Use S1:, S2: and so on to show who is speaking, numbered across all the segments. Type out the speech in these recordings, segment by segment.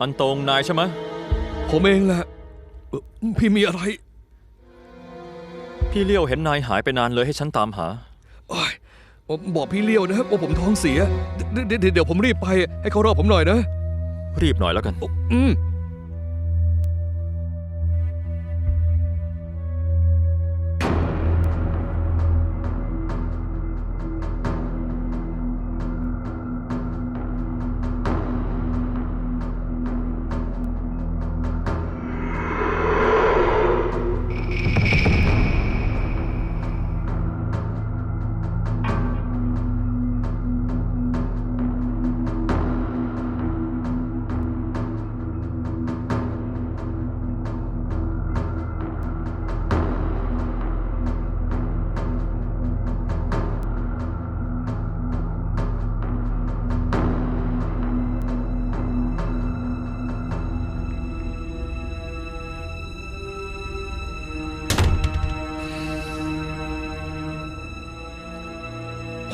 S1: อันตรงนายใช่ไหม
S2: ผมเองแหละเอ่อพี่มีอะไร
S1: พี่เลี้ยวเห็นนายหายไปนานเลยให้ฉันตามหา
S2: โอ้ยผมบอกพี่เลี้ยวนะว่าผมท้องเสียเดี๋ยวเดี๋ยวเดี๋ยวผมรีบไป ให้เขารอผมหน่อยนะ
S1: รีบหน่อยแล้วกัน
S2: อืม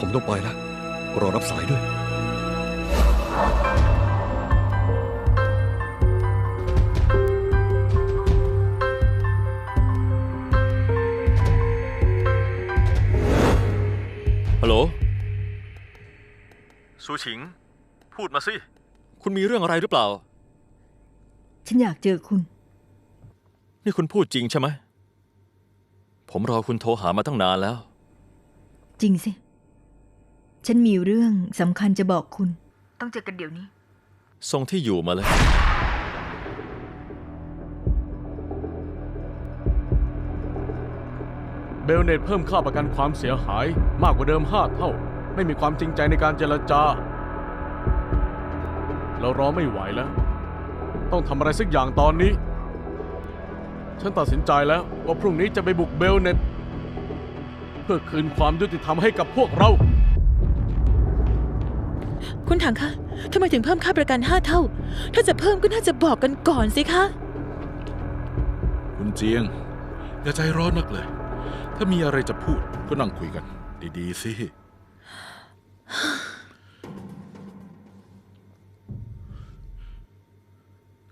S2: ผมต้องไปแล้ว รอรับสายด้วย
S1: ฮัลโหล ซูชิง พูดมาสิ คุณมีเรื่องอะไรหรือเปล่า
S3: ฉันอยากเจอคุณ
S1: นี่คุณพูดจริงใช่ไหม ผมรอคุณโทรหามาตั้งนานแล้ว
S3: จริงสิ ฉันมีเรื่องสำคัญจะบอกคุณ ต้องเจอกันเดี๋ยวนี้
S1: ส่งที่อยู่มาเลย
S4: เบลเนตเพิ่มค่าประกันความเสียหายมากกว่าเดิม 5 เท่า ไม่มีความจริงใจในการเจรจา เรารอไม่ไหวแล้ว ต้องทำอะไรสักอย่างตอนนี้ ฉันตัดสินใจแล้วว่าพรุ่งนี้จะไปบุกเบลเนตเพื่อคืนความยุติธรรมให้กับพวกเรา
S5: คุณถังคะทำไมถึงเพิ่มค่าประกันห้าเท่า ถ้าจะเพิ่มก็น่าจะบอกกันก่อนสิคะ
S6: คุณเจียง อย่าใจร้อนนักเลย ถ้ามีอะไรจะพูดก็นั่งคุยกัน ดีๆสิ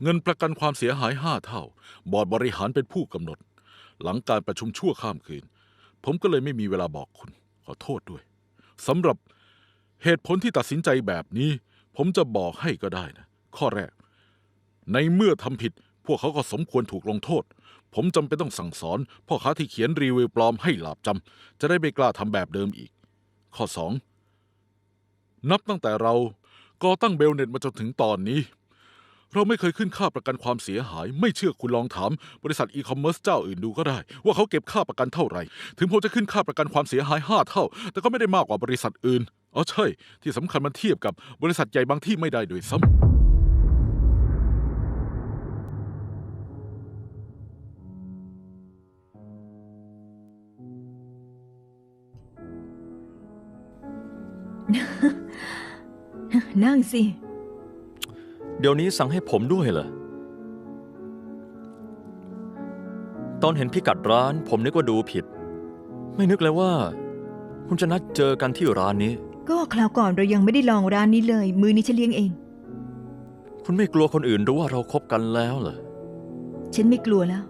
S6: เงินประกันความเสียหายห้าเท่า บอร์ดบริหารเป็นผู้กำหนด หลังการประชุมชั่วข้ามคืน ผมก็เลยไม่มีเวลาบอกคุณ ขอโทษด้วยสำหรับ เหตุผลที่ตัดสินใจแบบนี้ ผมจะบอกให้ก็ได้นะ ข้อแรก ในเมื่อทำผิด พวกเขาก็สมควรถูกลงโทษ ผมจำเป็นต้องสั่งสอนพ่อค้าที่เขียนรีวิวปลอมให้หลาบจำจะได้ไม่กล้าทำแบบเดิมอีก ข้อ 2. นับตั้งแต่เราก่อตั้งเบลเน็ตมาจนถึงตอนนี้ เราไม่เคยขึ้นค่าประกันความเสียหาย ไม่เชื่อคุณลองถาม บริษัทอีคอมเมิร์ซเจ้าอื่นดูก็ได้ ว่าเขาเก็บค่าประกันเท่าไหร่ ถึงผมจะขึ้นค่าประกันความเสียหายห้าเท่า แต่ก็ไม่ได้มากกว่าบริษัทอื่น อ๋อใช่ ที่สำคัญมันเทียบกับบริษัทใหญ่บางที่ไม่ได้ด้วยซ้ำ
S3: นั่งสิ
S1: เดี๋ยวนี้สั่งให้ผมด้วยเหรอ ตอนเห็นพิกัดร้าน ผมนึกว่าดูผิด ไม่นึกเลยว่า คุณจะนัดเจอกันที่ร้านนี้
S3: ก็คราวก่อนเรายังไม่ได้ลองร้านนี้เลย มือนี้ฉันเลี้ยงเอง
S1: คุณไม่กลัวคนอื่นรู้ว่าเราคบกันแล้วเหรอ
S3: ฉันไม่กลัวแล้ว